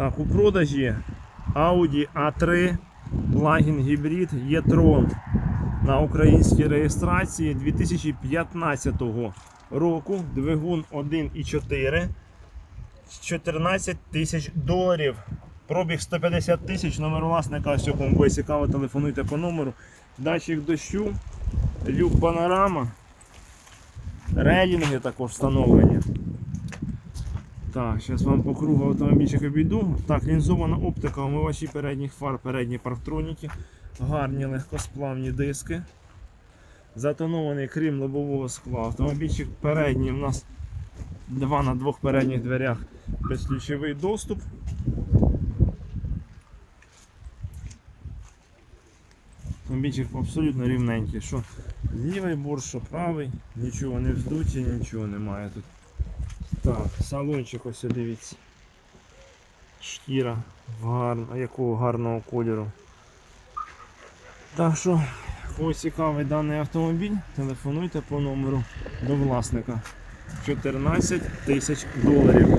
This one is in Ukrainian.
Так, у продажі Audi A3 плагін гібрид e-tron на українській реєстрації 2015 року. Двигун 1,4 14 тисяч доларів. Пробіг 150 тисяч, номер власника, ось кому буде цікаво, телефонуйте по номеру. Датчик дощу, люк панорама, рейдинги також встановлені. Так, зараз вам по кругу автомобільчик обійду. Так, лінзована оптика, омивачі передніх фар, передні парктроніки, гарні легкосплавні диски. Затонований крім лобового скла. Автомобільчик передній у нас два на двох передніх дверях безключовий доступ. Автомобільчик абсолютно рівненький. Що лівий борт, що правий, нічого не вздуті, нічого немає тут. Так, салончик ось дивіться. Шкіра гарна, якого гарного кольору. Так що, кого цікавий даний автомобіль, телефонуйте по номеру до власника. 14 тисяч доларів.